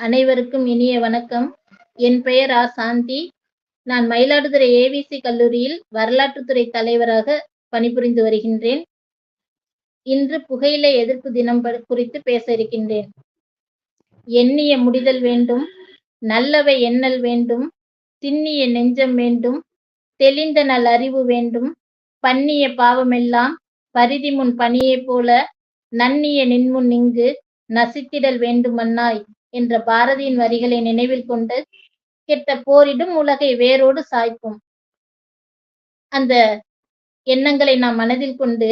அனைவருக்கும் இனிய வணக்கம். என் பெயர் ஆ. சாந்தி. நான் மயிலாடுதுறை ஏவிசி கல்லூரியில் வரலாற்றுத்துறை தலைவராக பணிபுரிந்து வருகின்றேன். இன்று புகையிலை எதிர்ப்பு தினம் குறித்து பேச இருக்கின்றேன். எண்ணிய முடிதல் வேண்டும், நல்லவை எண்ணல் வேண்டும், திண்ணிய நெஞ்சம் வேண்டும், தெளிந்த நல் அறிவு வேண்டும், பண்ணிய பாவமெல்லாம் பரிதிமுன் பணியைப் போல நன்னிய நின்முன் இங்கு நசித்திடல் வேண்டுமன்னாய் என்ற பாரதியின் வரிகளை நினைவில் கொண்டு கெட்ட போரிடும் உலகை வேரோடு சாய்ப்போம். அந்த எண்ணங்களை நாம் மனதில் கொண்டு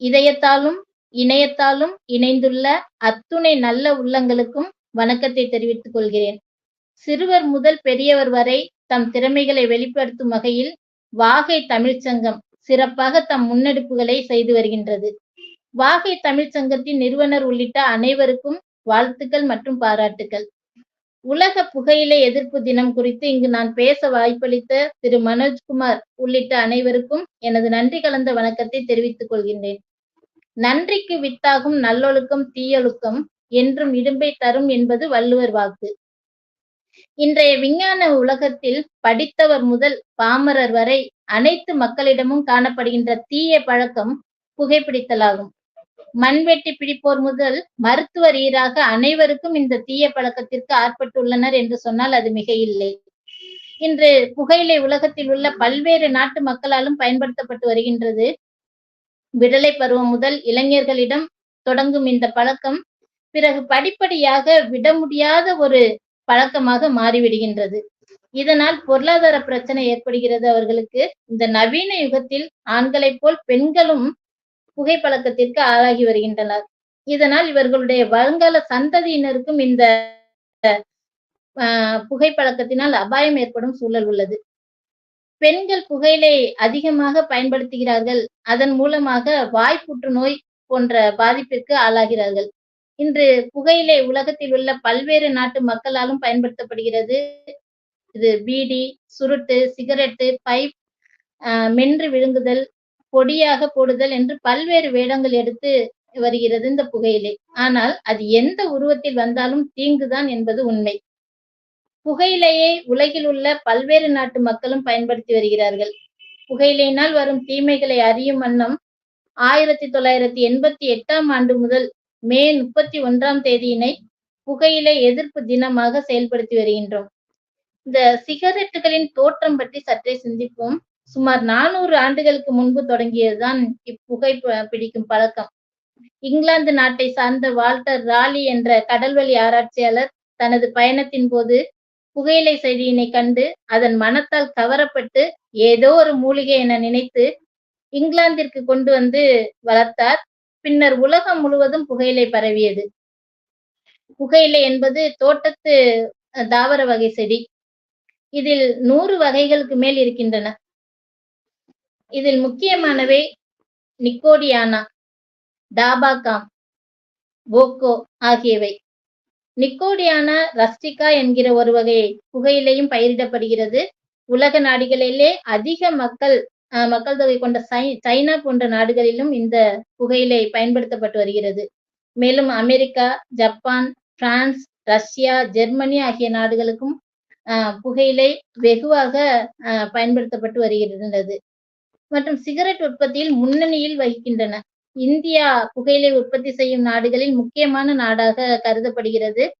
இதயத்தாலும், இணையத்தாலும் இணைந்துள்ள அத்துணை நல்ல உள்ளங்களுக்கும் வணக்கத்தை தெரிவித்துக் கொள்கிறேன். சிறுவர் முதல் பெரியவர் வரை தம் திறமைகளை வெளிப்படுத்தும் வகையில் வாகை தமிழ்ச் சங்கம் சிறப்பாக தம் முன்னெடுப்புகளை செய்து வருகின்றது. வாகை தமிழ்ச் சங்கத்தின் நிறுவனர் உள்ளிட்ட அனைவருக்கும் வாழ்த்துக்கள் மற்றும் பாராட்டுக்கள். உலக புகையிலை எதிர்ப்பு தினம் குறித்து இங்கு நான் பேச வாய்ப்பளித்த திரு மனோஜ்குமார் உள்ளிட்ட அனைவருக்கும் எனது நன்றி கலந்த வணக்கத்தை தெரிவித்துக் கொள்கின்றேன். நன்றிக்கு வித்தாகும் நல்லொழுக்கம் தீயொழுக்கம் என்றும் இடும்பை தரும் என்பது வள்ளுவர் வாக்கு. இன்றைய விஞ்ஞான உலகத்தில் படித்தவர் முதல் பாமரர் வரை அனைத்து மக்களிடமும் காணப்படுகின்ற தீய பழக்கம் புகைப்பிடித்தலாகும். மண்வெட்டி பிடிப்போர் முதல் மருத்துவர் ரீராக அனைவருக்கும் இந்த தீய பழக்கத்திற்கு ஆட்பட்டுள்ளனர் என்று சொன்னால் அது மிகையில்லை. இன்று புகையிலை உலகத்தில் உள்ள பல்வேறு நாட்டு மக்களாலும் பயன்படுத்தப்பட்டு வருகின்றது. விடலை பருவம் முதல் இளைஞர்களிடம் தொடங்கும் இந்த பழக்கம் பிறகு படிப்படியாக விட முடியாத ஒரு பழக்கமாக மாறிவிடுகின்றது. இதனால் பொருளாதார பிரச்சனை ஏற்படுகிறது அவர்களுக்கு. இந்த நவீன யுகத்தில் ஆண்களைப் போல் பெண்களும் புகைப்பழக்கத்திற்கு ஆளாகி வருகின்றனர். இதனால் இவர்களுடைய வருங்கால சந்ததியினருக்கும் இந்த அ புகைப்பழக்கத்தினால் அபாயம் ஏற்படும் சூழல் உள்ளது. பெண்கள் புகையிலை அதிகமாக பயன்படுத்துகிறார்கள். அதன் மூலமாக வாய் புற்றுநோய் போன்ற பாதிப்பிற்கு ஆளாகிறார்கள். இன்று புகையிலை உலகத்தில் உள்ள பல்வேறு நாட்டு மக்களாலும் பயன்படுத்தப்படுகிறது. இது பீடி, சுருட்டு, சிகரெட்டு, பைப், மென்று விழுங்குதல், பொடியாக போடுதல் என்று பல்வேறு வேடங்கள் எடுத்து வருகிறது இந்த புகையிலை. ஆனால் அது எந்த உருவத்தில் வந்தாலும் தீங்குதான் என்பது உண்மை. புகையிலையை உலகில் உள்ள பல்வேறு நாட்டு மக்களும் பயன்படுத்தி வருகிறார்கள். புகையிலையினால் வரும் தீமைகளை அறியும் வண்ணம் 1988ஆம் ஆண்டு முதல் மே 31ஆம் தேதியினை புகையிலை எதிர்ப்பு தினமாக செயல்படுத்தி வருகின்றோம். இந்த சிகரெட்டுகளின் தோற்றம் பற்றி சற்றே சிந்திப்போம். சுமார் 400 ஆண்டுகளுக்கு முன்பு தொடங்கியதுதான் இப்புகை பிடிக்கும் பழக்கம். இங்கிலாந்து நாட்டை சார்ந்த வால்டர் ராலி என்ற கடல்வழி ஆராய்ச்சியாளர் தனது பயணத்தின் போது புகையிலை செடியினைக் கண்டு அதன் மனத்தால் கவரப்பட்டு ஏதோ ஒரு மூலிகை என நினைத்து இங்கிலாந்திற்கு கொண்டு வந்து வளர்த்தார். பின்னர் உலகம் முழுவதும் புகையிலை பரவியது. புகையிலை என்பது தோட்டத்து தாவர வகை செடி. இதில் நூறு வகைகளுக்கு மேல் இருக்கின்றன. இதில் முக்கியமானவை நிக்கோடியானா, டாபாகாம், போக்கோ ஆகியவை. நிக்கோடியானா ரஸ்டிகா என்கிற ஒரு வகை புகையிலையும் பயிரிடப்படுகிறது. உலக நாடுகளிலே அதிக மக்கள் மக்கள் தொகை கொண்ட சை சைனா போன்ற நாடுகளிலும் இந்த புகையிலை பயன்படுத்தப்பட்டு வருகிறது. மேலும் America, Japan, France, Russia, Germany ஆகிய நாடுகளுக்கும் புகையிலை வெகுவாக பயன்படுத்தப்பட்டு வருகின்றது. மற்றும் சிகரெட் உற்பத்தியில் முன்னணியில் வகிக்கின்றன. இந்தியா புகையிலை உற்பத்தி செய்யும் நாடுகளில் முக்கியமான நாடாக கருதப்படுகிறது.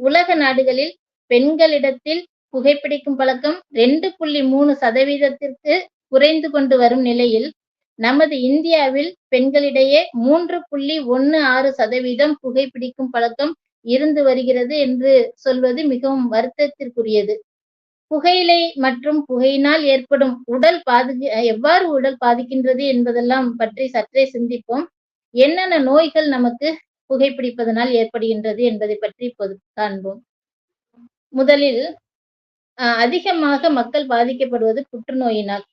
உலக நாடுகளில் பெண்களிடத்தில் புகைப்பிடிக்கும் பழக்கம் ரெண்டு புள்ளி மூணு சதவீதத்திற்கு குறைந்து கொண்டு வரும் நிலையில், நமது இந்தியாவில் பெண்களிடையே 3.16% புகைப்பிடிக்கும் பழக்கம் இருந்து வருகிறது என்று சொல்வது மிகவும் வருத்தத்திற்குரியது. புகையிலை மற்றும் புகையினால் ஏற்படும் உடல் பாதி எவ்வாறு உடல் பாதிக்கின்றது என்பதெல்லாம் பற்றி சற்றே சிந்திப்போம். என்னென்ன நோய்கள் நமக்கு புகைப்பிடிப்பதனால் ஏற்படுகின்றது என்பதை பற்றி இப்போது காண்போம். முதலில் அதிகமாக மக்கள் பாதிக்கப்படுவது புற்றுநோயினால்.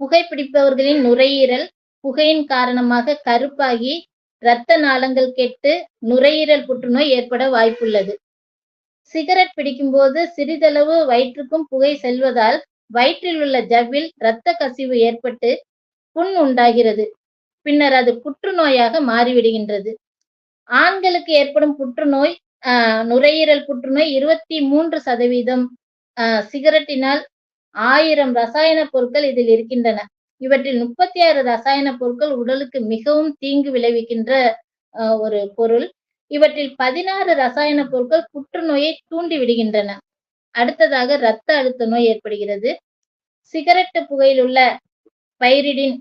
புகைப்பிடிப்பவர்களின் நுரையீரல் புகையின் காரணமாக கருப்பாகி இரத்த நாளங்கள் கெட்டு நுரையீரல் புற்றுநோய் ஏற்பட வாய்ப்புள்ளது. சிகரெட் பிடிக்கும்போது சிறிதளவு வயிற்றுக்கும் புகை செல்வதால் வயிற்றில் உள்ள ஜவ்வில் இரத்த கசிவு ஏற்பட்டு புண் உண்டாகிறது. பின்னர் அது புற்றுநோயாக மாறிவிடுகின்றது. ஆண்களுக்கு ஏற்படும் புற்றுநோய் ஆஹ் நுரையீரல் புற்றுநோய் இருபத்தி மூன்று சதவீதம் ஆஹ் சிகரெட்டினால் ஆயிரம் ரசாயன பொருட்கள் இதில் இருக்கின்றன இவற்றில் முப்பத்தி ஆறு ரசாயன பொருட்கள் உடலுக்கு மிகவும் தீங்கு விளைவிக்கின்ற ஒரு பொருள் இவற்றில் பதினாறு ரசாயன பொருட்கள் புற்றுநோயை தூண்டி விடுகின்றன. அடுத்ததாக இரத்த அழுத்த நோய் ஏற்படுகிறது. சிகரெட்டு புகையில் உள்ள பைரிடின்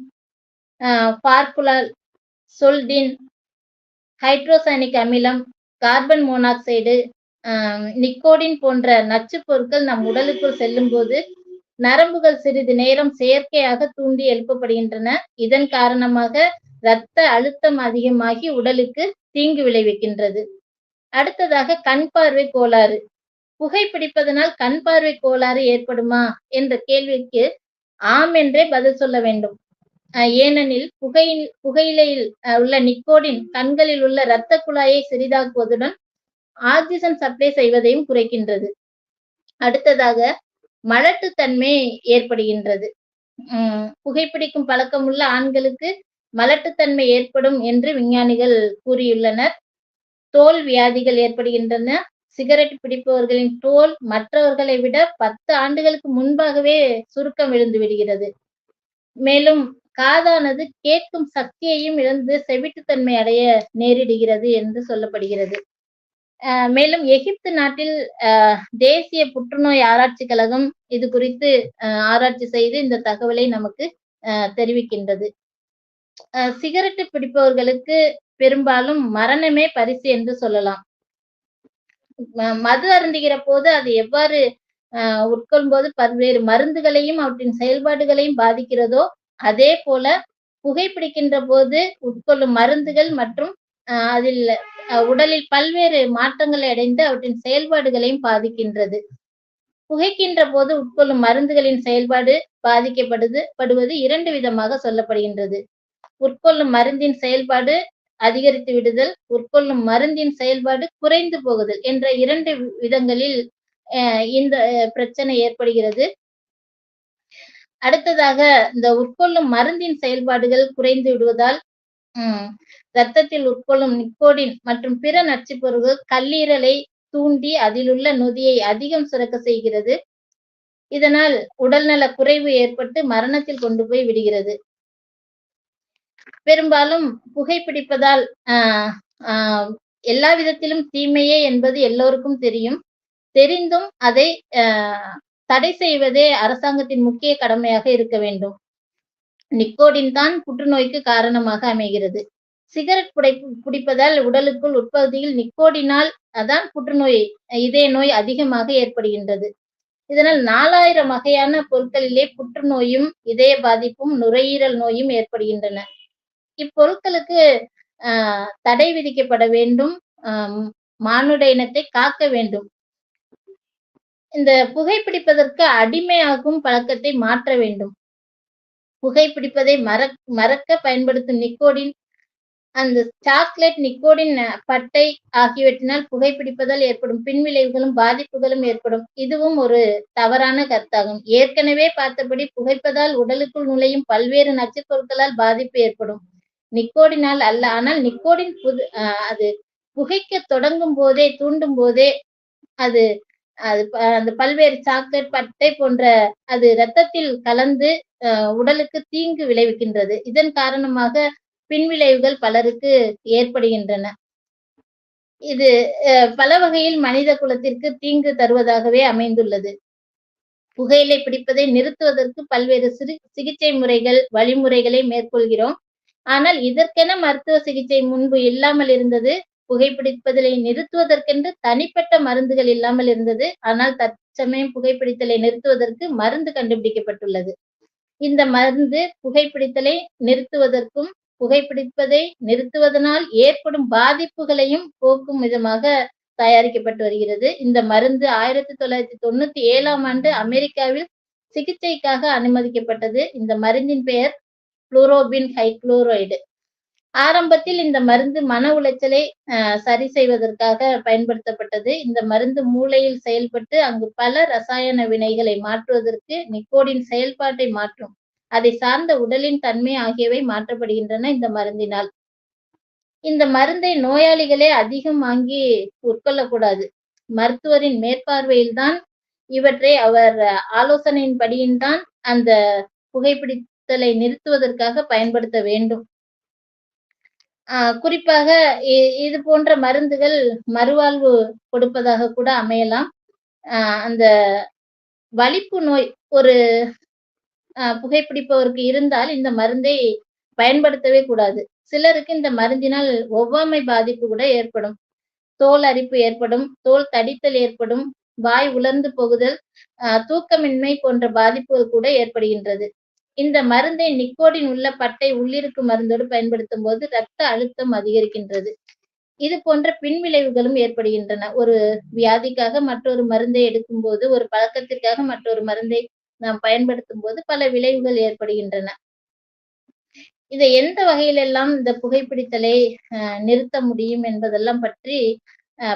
பார்ப்புலால் சொல்டின் ஹைட்ரோசைனிக் அமிலம் கார்பன் மோனாக்சைடு நிக்கோடின் போன்ற நச்சுப் பொருட்கள் நம் உடலுக்குள் செல்லும் போது நரம்புகள் சிறிது நேரம் செயற்கையாக தூண்டி எழுப்பப்படுகின்றன. இதன் காரணமாக இரத்த அழுத்தம் அதிகமாகி உடலுக்கு தீங்கு விளைவிக்கின்றது. அடுத்ததாக கண் பார்வை கோளாறு. புகைப்பிடிப்பதனால் கண் பார்வை கோளாறு ஏற்படுமா என்ற கேள்விக்கு ஆம் என்றே பதில் சொல்ல வேண்டும். ஏனெனில் புகையின் புகையிலையில் உள்ள நிக்கோடின் கண்களில் உள்ள இரத்த குழாயை சிறிதாக்குவதுடன் ஆக்சிஜன் சப்ளை செய்வதையும் குறைக்கின்றது. அடுத்ததாக மலட்டுத்தன்மை ஏற்படுகின்றது. உம் புகைப்பிடிக்கும் பழக்கம் உள்ள ஆண்களுக்கு மலட்டுத்தன்மை ஏற்படும் என்று விஞ்ஞானிகள் கூறியுள்ளனர். தோல் வியாதிகள் ஏற்படுகின்றன. சிகரெட் பிடிப்பவர்களின் தோல் மற்றவர்களை விட பத்து ஆண்டுகளுக்கு முன்பாகவே சுருக்கம் விழுந்து விடுகிறது. மேலும் காதானது கேட்கும் சக்தியையும் இழந்து செவிட்டுத்தன்மை அடைய நேரிடுகிறது என்று சொல்லப்படுகிறது. மேலும் எகிப்து நாட்டில் தேசிய புற்றுநோய் ஆராய்ச்சி கழகம் இது குறித்து ஆராய்ச்சி செய்து இந்த தகவலை நமக்கு தெரிவிக்கின்றது. சிகரெட்டு பிடிப்பவர்களுக்கு பெரும்பாலும் மரணமே பரிசு என்று சொல்லலாம். மது அருந்துகிற போது அது எவ்வாறு உட்கொள்ளும் போது பல்வேறு மருந்துகளையும் அவற்றின் செயல்பாடுகளையும் பாதிக்கிறதோ அதே போல புகைப்பிடிக்கின்ற போது உட்கொள்ளும் மருந்துகள் மற்றும் அதில் உடலில் பல்வேறு மாற்றங்களை அடைந்து அவற்றின் செயல்பாடுகளையும் பாதிக்கின்றது. புகைக்கின்ற போது உட்கொள்ளும் மருந்துகளின் செயல்பாடு பாதிக்கப்படுது படுவது இரண்டு விதமாக சொல்லப்படுகின்றது. உட்கொள்ளும் மருந்தின் செயல்பாடு அதிகரித்து விடுதல் உட்கொள்ளும் மருந்தின் செயல்பாடு குறைந்து போகுதல் என்ற இரண்டு விதங்களில் இந்த பிரச்சனை ஏற்படுகிறது. அடுத்ததாக இந்த உட்கொள்ளும் மருந்தின் செயல்பாடுகள் குறைந்து விடுவதால் உம் ரத்தத்தில் உட்கொள்ளும் நிக்கோடின் மற்றும் பிற நச்சுப் பொருட்கள் கல்லீரலை தூண்டி அதிலுள்ள நொதியை அதிகம் சுரக்க செய்கிறது. இதனால் உடல்நல குறைவு ஏற்பட்டு மரணத்தில் கொண்டு போய் விடுகிறது. பெரும்பாலும் புகைப்பிடிப்பதால் ஆஹ் ஆஹ் எல்லா விதத்திலும் தீமையே என்பது எல்லோருக்கும் தெரியும். தெரிந்தும் அதை தடை செய்வதே அரசாங்கத்தின் முக்கிய கடமையாக இருக்க வேண்டும். நிக்கோடின் தான் புற்றுநோய்க்கு காரணமாக அமைகிறது. சிகரெட் புடை குடிப்பதால் உடலுக்குள் உட்பகுதியில் நிக்கோடினால் அதான் புற்றுநோய் இதய நோய் அதிகமாக ஏற்படுகின்றது. இதனால் நாலாயிரம் வகையான பொருட்களிலே புற்றுநோயும் இதய பாதிப்பும் நுரையீரல் நோயும் ஏற்படுகின்றன. இப்பொருட்களுக்கு ஆஹ் தடை விதிக்கப்பட வேண்டும். ஆஹ் மானுட இனத்தை காக்க வேண்டும். இந்த புகைப்பிடிப்பதற்கு அடிமையாகும் பழக்கத்தை மாற்ற வேண்டும். புகைப்பிடிப்பதை மற மறக்க பயன்படுத்தும் நிக்கோடின் அந்த சாக்லேட் நிக்கோடின் பட்டை ஆகியவற்றினால் புகைப்பிடிப்பதால் ஏற்படும் பின்விளைவுகளும் பாதிப்புகளும் ஏற்படும். இதுவும் ஒரு தவறான கருத்தாகும். ஏற்கனவே பார்த்தபடி புகைப்பதால் உடலுக்குள் நுழையும் பல்வேறு நச்சுப் பொருட்களால் பாதிப்பு ஏற்படும். நிக்கோடினால் அல்ல. ஆனால் நிக்கோடின் புது அது புகைக்க தொடங்கும் போதே தூண்டும் போதே அது அது அந்த பல்வேறு சாக்லேட் பட்டை போன்ற அது இரத்தத்தில் கலந்து உடலுக்கு தீங்கு விளைவிக்கின்றது. இதன் காரணமாக பின்விளைவுகள் பலருக்கு ஏற்படுகின்றன. இது பல வகையில் மனித குலத்திற்கு தீங்கு தருவதாகவே அமைந்துள்ளது. புகையிலை பிடிப்பதை நிறுத்துவதற்கு பல்வேறு சிறு சிகிச்சை முறைகள் வழிமுறைகளை மேற்கொள்கிறோம். ஆனால் இதற்கென மருத்துவ சிகிச்சை முன்பு இல்லாமல் இருந்தது. புகைப்பிடிப்பதிலை நிறுத்துவதற்கென்று தனிப்பட்ட மருந்துகள் இல்லாமல் இருந்தது. ஆனால் தற்சமயம் புகைப்பிடித்தலை நிறுத்துவதற்கு மருந்து கண்டுபிடிக்கப்பட்டுள்ளது. இந்த மருந்து புகைப்பிடித்தலை நிறுத்துவதற்கும் புகைப்பிடிப்பதை நிறுத்துவதனால் ஏற்படும் பாதிப்புகளையும் போக்கும் விதமாக தயாரிக்கப்பட்டு வருகிறது. இந்த மருந்து ஆயிரத்தி தொள்ளாயிரத்தி தொண்ணூத்தி ஏழாம் ஆண்டு அமெரிக்காவில் சிகிச்சைக்காக அனுமதிக்கப்பட்டது. இந்த மருந்தின் பெயர் புளூரோபின் ஹைக்ளோரைடு ஆரம்பத்தில் இந்த மருந்து மன உளைச்சலை சரி செய்வதற்காக பயன்படுத்தப்பட்டது. இந்த மருந்து மூளையில் செயல்பட்டு அங்கு பல ரசாயன வினைகளை மாற்றுவதற்கு நிக்கோடின் செயல்பாட்டை மாற்றும். அதை சார்ந்த உடலின் தன்மை ஆகியவை மாற்றப்படுகின்றன இந்த மருந்தினால். இந்த மருந்தை நோயாளிகளே அதிகம் வாங்கி உட்கொள்ளக்கூடாது. மருத்துவரின் மேற்பார்வையில் தான் இவற்றை அவர் ஆலோசனையின்படியும் தான் அந்த தலை நிறுத்துவதற்காக பயன்படுத்த வேண்டும். குறிப்பாக இ இது போன்ற மருந்துகள் மறுவாழ்வு கொடுப்பதாக கூட அமையலாம். அந்த வலிப்பு நோய் ஒரு புகைப்பிடிப்பவருக்கு இருந்தால் இந்த மருந்தை பயன்படுத்தவே கூடாது. சிலருக்கு இந்த மருந்தினால் ஒவ்வாமை பாதிப்பு கூட ஏற்படும். தோல் அரிப்பு ஏற்படும், தோல் தடித்தல் ஏற்படும், வாய் உலர்ந்து போகுதல், தூக்கமின்மை போன்ற பாதிப்புகள் கூட ஏற்படுகின்றது. இந்த மருந்தை நிக்கோடின் உள்ள பட்டை உள்ளிருக்கு மருந்தோடு பயன்படுத்தும் போது ரத்த அழுத்தம் அதிகரிக்கின்றது. இது போன்ற பின்விளைவுகளும் ஏற்படுகின்றன. ஒரு வியாதிக்காக மற்றொரு மருந்தை எடுக்கும் போது ஒரு பழக்கத்திற்காக மற்றொரு மருந்தை நாம் பயன்படுத்தும் போது பல விளைவுகள் ஏற்படுகின்றன. இதை எந்த வகையிலெல்லாம் இந்த புகைப்பிடித்தலை நிறுத்த முடியும் என்பதெல்லாம் பற்றி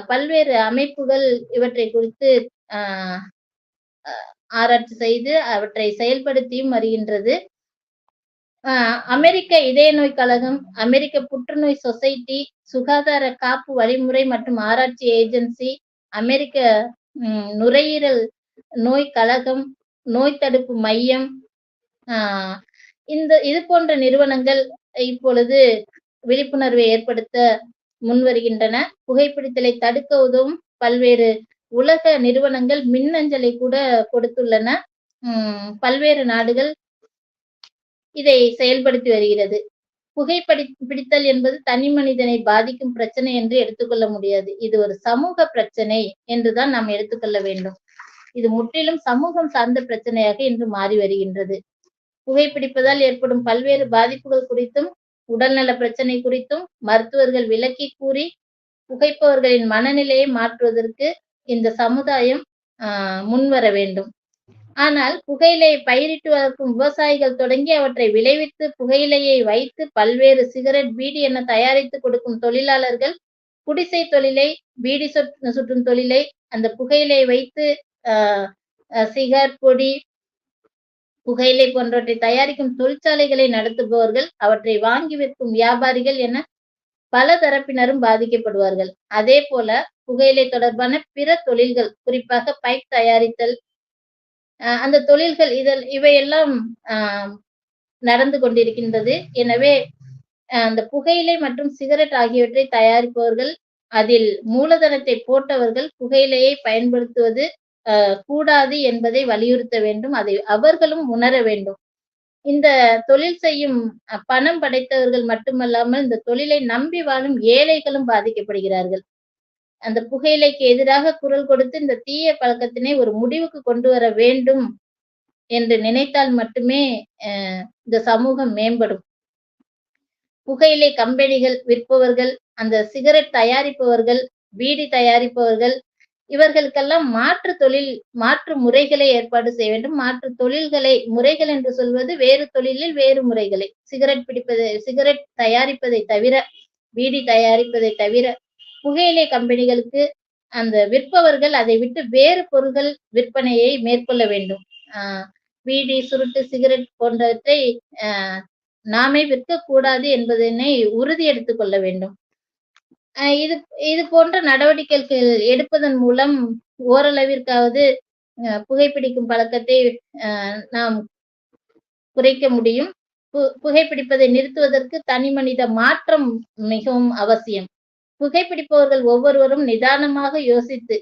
பல்வேறு அமைப்புகள் இவற்றை குறித்து ஆராய்ச்சி செய்து அவற்றை செயல்படுத்தியும் வருகின்றது. அமெரிக்க இதய நோய் கழகம், அமெரிக்க புற்றுநோய் சொசைட்டி, சுகாதார காப்பு வழிமுறை மற்றும் ஆராய்ச்சி ஏஜென்சி, அமெரிக்க நுரையீரல் நோய் கழகம், நோய் தடுப்பு மையம், இந்த இது போன்ற நிறுவனங்கள் இப்பொழுது விழிப்புணர்வை ஏற்படுத்த முன்வருகின்றன. புகைப்பிடித்தலை தடுக்க உதவும் பல்வேறு உலக நிறுவனங்கள் மின்னஞ்சலை கூட கொடுத்துள்ளன. உம் பல்வேறு நாடுகள் இதை செயல்படுத்தி வருகிறது. புகைப்படி பிடித்தல் என்பது தனி மனிதனை பாதிக்கும் பிரச்சனை என்று எடுத்துக்கொள்ள முடியாது. இது ஒரு சமூக பிரச்சனை என்றுதான் நாம் எடுத்துக்கொள்ள வேண்டும். இது முற்றிலும் சமூகம் சார்ந்த பிரச்சனையாக இன்று மாறி வருகின்றது. புகைப்பிடிப்பதால் ஏற்படும் பல்வேறு பாதிப்புகள் குறித்தும், உடல்நல பிரச்சனை குறித்தும் மருத்துவர்கள் விளக்கி கூறி, புகைப்பவர்களின் மனநிலையை மாற்றுவதற்கு இந்த சமுதாயம் ஆஹ் முன்வர வேண்டும். ஆனால் புகையிலை பயிரிட்டு வளர்க்கும் விவசாயிகள் தொடங்கி அவற்றை விளைவித்து, புகையிலையை வைத்து பல்வேறு சிகரெட், பீடி என தயாரித்துக் கொடுக்கும் தொழிலாளர்கள், குடிசை தொழிலை, பீடி சுட் சுற்றும் தொழிலை, அந்த புகையிலை வைத்து சிகர் பொடி, புகையிலை போன்றவற்றை தயாரிக்கும் தொழிற்சாலைகளை நடத்துபவர்கள், அவற்றை வாங்கி விற்கும் வியாபாரிகள் என பல தரப்பினரும் பாதிக்கப்படுவார்கள். அதே போல புகையிலை தொடர்பான பிற தொழில்கள், குறிப்பாக பைப் தயாரித்தல், அந்த தொழில்கள் இதில் இவையெல்லாம் நடந்து கொண்டிருக்கின்றது. எனவே அந்த புகையிலை மற்றும் சிகரெட் ஆகியவற்றை தயாரிப்பவர்கள், அதில் மூலதனத்தை போட்டவர்கள் புகையிலையை பயன்படுத்துவது கூடாது என்பதை வலியுறுத்த வேண்டும். அதை அவர்களும் உணர வேண்டும். இந்த தொழில் செய்யும் பணம் படைத்தவர்கள் மட்டுமல்லாமல், இந்த தொழிலை நம்பி வாழும் ஏழைகளும் பாதிக்கப்படுகிறார்கள். அந்த புகையிலைக்கு எதிராக குரல் கொடுத்து இந்த தீய பழக்கத்தினை ஒரு முடிவுக்கு கொண்டு வர வேண்டும் என்று நினைத்தால் மட்டுமே இந்த சமூகம் மேம்படும். புகையிலை கம்பெனிகள் விற்பவர்கள், அந்த சிகரெட் தயாரிப்பவர்கள், பீடி தயாரிப்பவர்கள், இவர்களுக்கெல்லாம் மாற்று தொழில் மாற்று முறைகளை ஏற்பாடு செய்ய வேண்டும். மாற்று தொழில்களை முறைகள் என்று சொல்வது வேறு தொழிலில் வேறு முறைகளை. சிகரெட் பிடிப்பது சிகரெட் தயாரிப்பதை தவிர, பீடி தயாரிப்பதை தவிர, புகையிலை கம்பெனிகளுக்கு அந்த விற்பவர்கள் அதை விட்டு வேறு பொருள்கள் விற்பனையை மேற்கொள்ள வேண்டும். ஆஹ் பீடி, சுருட்டு, சிகரெட் போன்றவற்றை அ நாமே விற்கக்கூடாது என்பதனை உறுதி எடுத்துக் கொள்ள வேண்டும். இது இது போன்ற நடவடிக்கைகள் எடுப்பதன் மூலம் ஓரளவிற்காவது புகைப்பிடிக்கும் பழக்கத்தை நாம் குறைக்க முடியும். பு புகைப்பிடிப்பதை நிறுத்துவதற்கு தனி மனித மாற்றம் மிகவும் அவசியம். புகைப்பிடிப்பவர்கள் ஒவ்வொருவரும் நிதானமாக யோசித்து,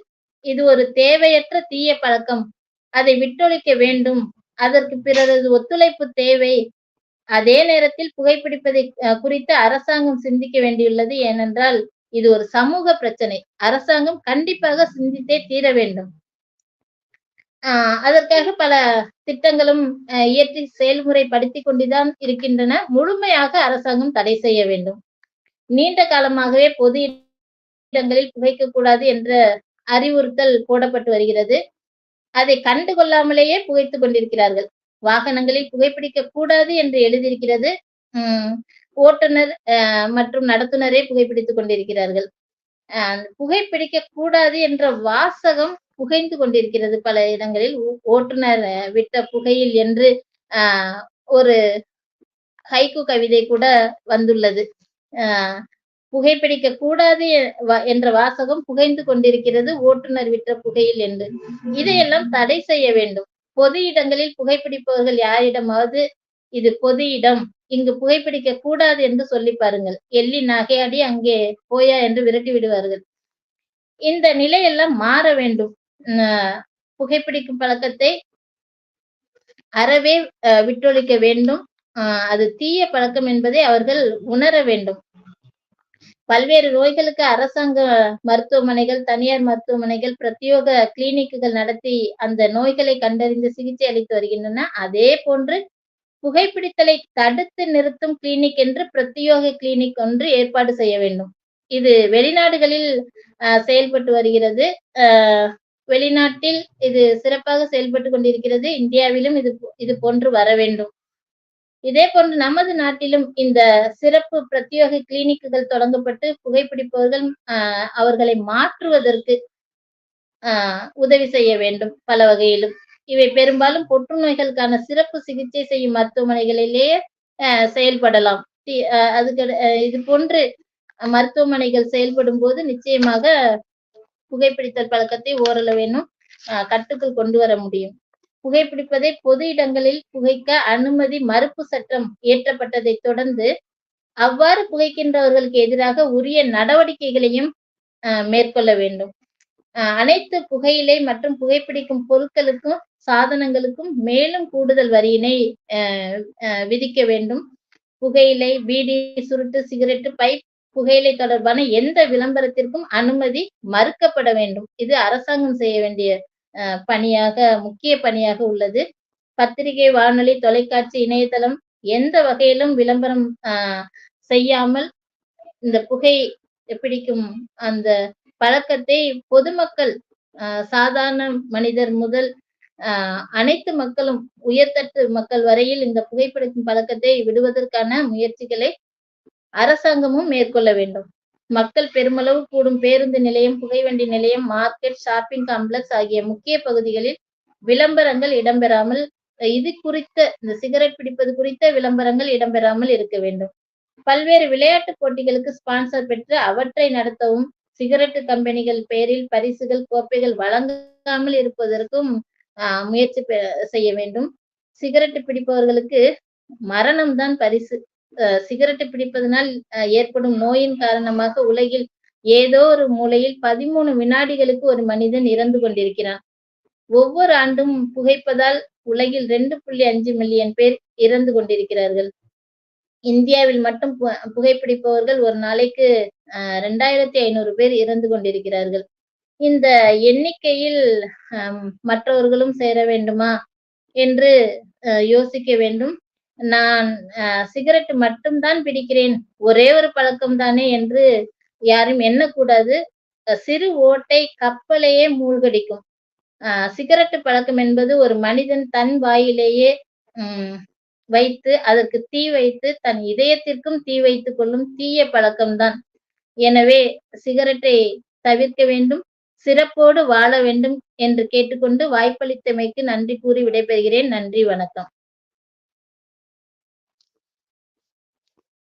இது ஒரு தேவையற்ற தீய பழக்கம். அதை விட்டொழிக்க வேண்டும். அதற்கு பிறரது ஒத்துழைப்பு தேவை. அதே நேரத்தில் புகைப்பிடிப்பதை குறித்து அரசாங்கம் சிந்திக்க வேண்டியுள்ளது. ஏனென்றால், இது ஒரு சமூக பிரச்சனை. அரசாங்கம் கண்டிப்பாக சிந்தித்தே தீர வேண்டும். ஆஹ் அதற்காக பல திட்டங்களும் இயற்றி செயல்முறைப்படுத்திக் கொண்டு தான் இருக்கின்றன. முழுமையாக அரசாங்கம் தடை செய்ய வேண்டும். நீண்ட காலமாகவே பொது இடங்களில் புகைக்கக்கூடாது என்ற அறிவுறுத்தல் போடப்பட்டு வருகிறது. அதை கண்டுகொள்ளாமலேயே புகைத்துக் கொண்டிருக்கிறார்கள். வாகனங்களில் புகைப்பிடிக்கக் கூடாது என்று எழுதியிருக்கிறது. உம் ஓட்டுநர் மற்றும் நடத்துனரே புகைப்பிடித்துக் கொண்டிருக்கிறார்கள். புகைப்பிடிக்க கூடாது என்ற வாசகம் புகைந்து கொண்டிருக்கிறது பல இடங்களில். ஓட்டுநர் விட்ட புகையில் என்று ஆஹ் ஒரு ஹைக்கு கவிதை கூட வந்துள்ளது. ஆஹ் புகைப்பிடிக்க கூடாது என்ற வாசகம் புகைந்து கொண்டிருக்கிறது ஓட்டுநர் விட்ட புகையில் என்று இதையெல்லாம் தடை செய்ய வேண்டும் பொது இடங்களில் புகைப்பிடிப்பவர்கள் யாரிடமாவது இது பொது இடம் இங்கு புகைப்பிடிக்க கூடாது என்று சொல்லி பாருங்கள். எள்ளி நகையாடி அங்கே போயா என்று விரட்டி விடுவார்கள். இந்த நிலையெல்லாம் மாற வேண்டும். புகைப்பிடிக்கும் பழக்கத்தை அறவே விட்டொழிக்க வேண்டும். அது தீய பழக்கம் என்பதை அவர்கள் உணர வேண்டும். பல்வேறு நோய்களுக்கு அரசாங்க மருத்துவமனைகள் தனியார் மருத்துவமனைகள் பிரத்யோக கிளினிக்குகள் நடத்தி அந்த நோய்களை கண்டறிந்து சிகிச்சை அளித்து வருகின்றன. அதே போன்று புகைப்பிடித்தலை தடுத்து நிறுத்தும் கிளினிக் என்று பிரத்யோக கிளினிக் ஒன்று ஏற்பாடு செய்ய வேண்டும். இது வெளிநாடுகளில் செயல்பட்டு வருகிறது. வெளிநாட்டில் இது சிறப்பாக செயல்பட்டு கொண்டிருக்கிறது. இந்தியாவிலும் இது இது போன்று வர வேண்டும். இதே போன்று நமது நாட்டிலும் இந்த சிறப்பு பிரத்யோக கிளினிக்குகள் தொடங்கப்பட்டு புகைப்பிடிப்பவர்கள் அவர்களை மாற்றுவதற்கு உதவி செய்ய வேண்டும் பல வகையிலும். இவை பெரும்பாலும் புற்றுநோய்களுக்கான சிறப்பு சிகிச்சை செய்யும் மருத்துவமனைகளிலேயே செயல்படலாம். அதுக்கு இது போன்று மருத்துவமனைகள் செயல்படும் போது நிச்சயமாக புகைப்பிடித்தல் பழக்கத்தை ஓரளவேனும் கட்டுக்குள் கொண்டு வர முடியும். புகைப்பிடிப்பதை பொது இடங்களில் புகைக்க அனுமதி மறுப்பு சட்டம் இயற்றப்பட்டதை தொடர்ந்து அவ்வாறு புகைக்கின்றவர்களுக்கு எதிராக உரிய நடவடிக்கைகளையும் மேற்கொள்ள வேண்டும். அனைத்து புகையிலை மற்றும் புகைப்பிடிக்கும் பொருட்களுக்கும் சாதனங்களுக்கும் மேலும் கூடுதல் வரியினை விதிக்க வேண்டும். புகையிலை பீடி சுருட்டு சிகரெட்டு பைப் புகையிலை தொடர்பான எந்த விளம்பரத்திற்கும் அனுமதி மறுக்கப்பட வேண்டும். இது அரசாங்கம் செய்ய வேண்டிய பணியாக முக்கிய பணியாக உள்ளது. பத்திரிகை வானொலி தொலைக்காட்சி இணையதளம் எந்த வகையிலும் விளம்பரம் செய்யாமல் இந்த புகை பிடிக்கும் அந்த பழக்கத்தை பொதுமக்கள் சாதாரண மனிதர் முதல் அனைத்து மக்களும் உயர்தட்டு மக்கள் வரையில் இந்த புகைப்பிடிக்கும் பழக்கத்தை விடுவதற்கான முயற்சிகளை அரசாங்கமும் மேற்கொள்ள வேண்டும். மக்கள் பெருமளவு கூடும் பேருந்து நிலையம் புகைவண்டி நிலையம் மார்க்கெட் ஷாப்பிங் காம்ப்ளெக்ஸ் ஆகிய முக்கிய பகுதிகளில் விளம்பரங்கள் இடம்பெறாமல் இது குறித்த இந்த சிகரெட் பிடிப்பது குறித்த விளம்பரங்கள் இடம்பெறாமல் இருக்க வேண்டும். பல்வேறு விளையாட்டு போட்டிகளுக்கு ஸ்பான்சர் பெற்று அவற்றை நடத்தவும் சிகரெட்டு கம்பெனிகள் பெயரில் பரிசுகள் கோப்பைகள் வழங்காமல் இருப்பதற்கும் முயற்சி செய்ய வேண்டும். சிகரெட்டு பிடிப்பவர்களுக்கு மரணம்தான் பரிசு. சிகரெட்டு பிடிப்பதனால் ஏற்படும் நோயின் காரணமாக உலகில் ஏதோ ஒரு மூலையில் பதிமூணு வினாடிகளுக்கு ஒரு மனிதன் இறந்து கொண்டிருக்கிறான். ஒவ்வொரு ஆண்டும் புகைப்பதால் உலகில் ரெண்டு புள்ளி அஞ்சு மில்லியன் பேர் இறந்து கொண்டிருக்கிறார்கள். இந்தியாவில் மட்டும் புகைப்பிடிப்பவர்கள் ஒரு நாளைக்கு ரெண்டாயிரத்தி ஐநூறு பேர் இறந்து கொண்டிருக்கிறார்கள். இந்த எண்ணிக்கையில் மற்றவர்களும் சேர வேண்டுமா என்று யோசிக்க வேண்டும். நான் சிகரெட் மட்டும்தான் பிடிக்கிறேன். ஒரே ஒரு பழக்கம் தானே என்று யாரும் எண்ணக்கூடாது. சிறு ஓட்டை கப்பலையே மூழ்கடிக்கும். சிகரெட்டு பழக்கம் என்பது ஒரு மனிதன் தன் வாயிலேயே உம் வைத்து அதற்கு தீ வைத்து தன் இதயத்திற்கும் தீ வைத்துக் கொள்ளும் தீய பழக்கம்தான். எனவே சிகரெட்டை தவிர்க்க வேண்டும் சிறப்போடு வாழ வேண்டும் என்று கேட்டுக்கொண்டு வாய்ப்பளித்தமைக்கு நன்றி கூறி விடைபெறுகிறேன். நன்றி வணக்கம்.